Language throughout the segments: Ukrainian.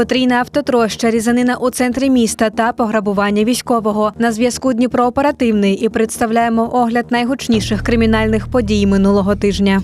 Потрійна автотроща, різанина у центрі міста та пограбування військового. На зв'язку Дніпро оперативний і представляємо огляд найгучніших кримінальних подій минулого тижня.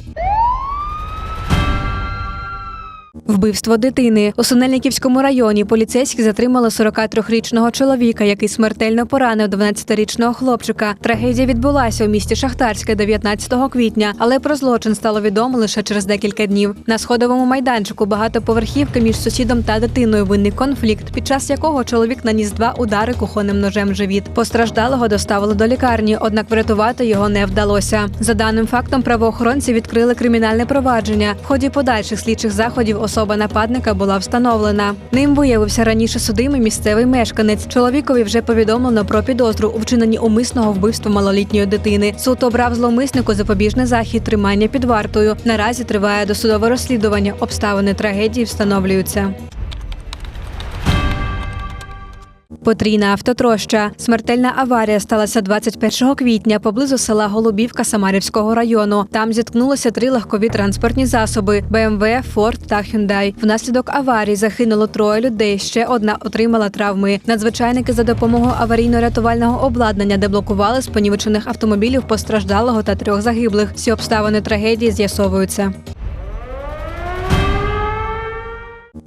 Вбивство дитини у Синельниківському районі поліцейські затримали 43-річного чоловіка, який смертельно поранив 12-річного хлопчика. Трагедія відбулася у місті Шахтарське 19 квітня, але про злочин стало відомо лише через декілька днів. На сходовому майданчику багатоповерхівки між сусідом та дитиною виник конфлікт, під час якого чоловік наніс два удари кухонним ножем в живіт. Постраждалого доставили до лікарні, однак врятувати його не вдалося. За даним фактом, правоохоронці відкрили кримінальне провадження. В ході подальших слідчих заходів особа нападника була встановлена. Ним виявився раніше судимий місцевий мешканець. Чоловікові вже повідомлено про підозру у вчиненні умисного вбивства малолітньої дитини. Суд обрав зловмиснику запобіжний захід тримання під вартою. Наразі триває досудове розслідування. Обставини трагедії встановлюються. Потрійна автотроща. Смертельна аварія сталася 21 квітня поблизу села Голубівка Самарівського району. Там зіткнулися три легкові транспортні засоби: БМВ, Форд та Hyundai. Внаслідок аварії загинуло троє людей. Ще одна отримала травми. Надзвичайники за допомогою аварійно-рятувального обладнання деблокували з автомобілів постраждалого та трьох загиблих. Всі обставини трагедії з'ясовуються.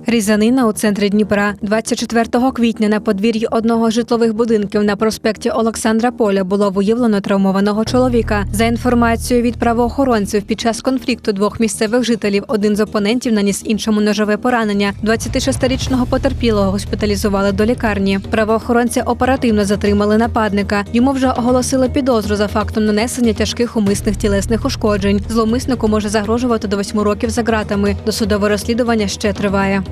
Різанина у центрі Дніпра 24 квітня на подвір'ї одного з житлових будинків на проспекті Олександра Поля було виявлено травмованого чоловіка. За інформацією від правоохоронців, під час конфлікту двох місцевих жителів один з опонентів наніс іншому ножове поранення. 26-річного потерпілого госпіталізували до лікарні. Правоохоронці оперативно затримали нападника. Йому вже оголосили підозру за фактом нанесення тяжких умисних тілесних ушкоджень. Зловмиснику може загрожувати до 8 років за ґратами. Досудове розслідування ще триває.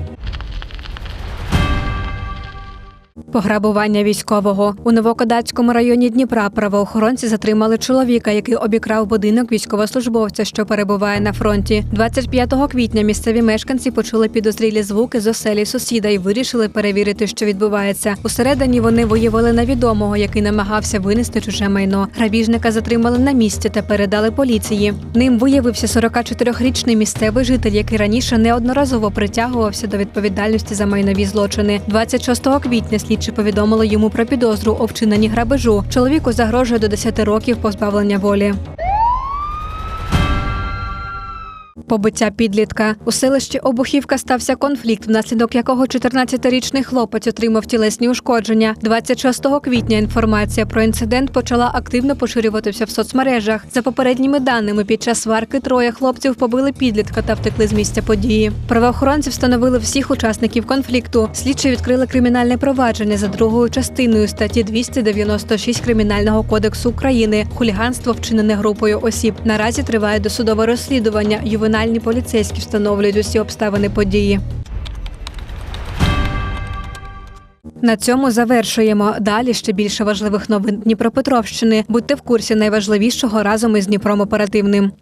Пограбування військового у Новокодацькому районі Дніпра правоохоронці затримали чоловіка, який обікрав будинок військовослужбовця, що перебуває на фронті. 25 квітня місцеві мешканці почули підозрілі звуки з оселі сусіда і вирішили перевірити, що відбувається. Усередині вони виявили невідомого, який намагався винести чуже майно. Грабіжника затримали на місці та передали поліції. Ним виявився 44-річний місцевий житель, який раніше неодноразово притягувався до відповідальності за майнові злочини. 26 квітня слідчі повідомили йому про підозру у вчиненні грабежу. Чоловіку загрожує до 10 років позбавлення волі. Побиття підлітка у селищі Обухівка стався конфлікт, внаслідок якого 14-річний хлопець отримав тілесні ушкодження. 26 квітня інформація про інцидент почала активно поширюватися в соцмережах. За попередніми даними, під час сварки троє хлопців побили підлітка та втекли з місця події. Правоохоронці встановили всіх учасників конфлікту. Слідчі відкрили кримінальне провадження за другою частиною статті 296 кримінального кодексу України. Хуліганство вчинене групою осіб. Наразі триває досудове розслідування. Ювенальні поліцейські встановлюють усі обставини події. На цьому завершуємо. Далі ще більше важливих новин Дніпропетровщини. Будьте в курсі найважливішого разом із Дніпром оперативним.